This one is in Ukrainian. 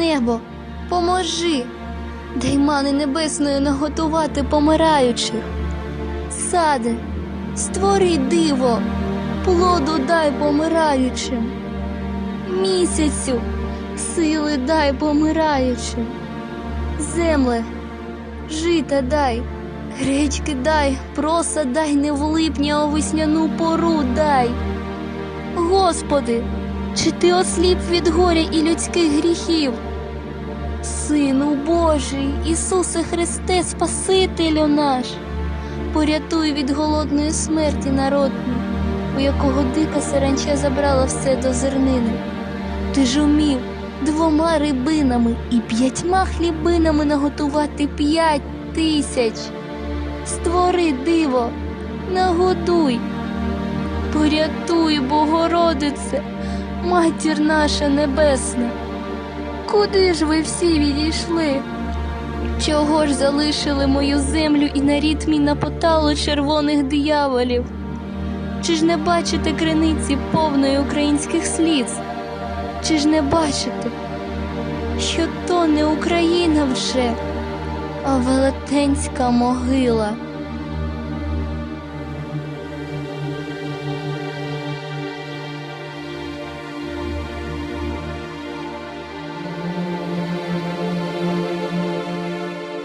Небо, поможи, дай мани небесної наготувати помираючих. Саде, створи диво, плоду дай помираючим. Місяцю, сили дай помираючим. Земле, жита дай, гречки дай, проса дай не в липні, а весняну пору дай. Господи, чи ти осліп від горя і людських гріхів? Божий, Ісусе Христе, Спасителю наш, порятуй від голодної смерті народ мій, у якого дика саранча забрала все до зернини. Ти ж умів двома рибинами і п'ятьма хлібинами наготувати п'ять тисяч. Створи диво, нагодуй, порятуй, Богородице, матір наша небесна. Куди ж ви всі відійшли? Чого ж залишили мою землю і нарід мій на поталу червоних дияволів? Чи ж не бачите криниці повної українських сліз? Чи ж не бачите, що то не Україна вже, а велетенська могила?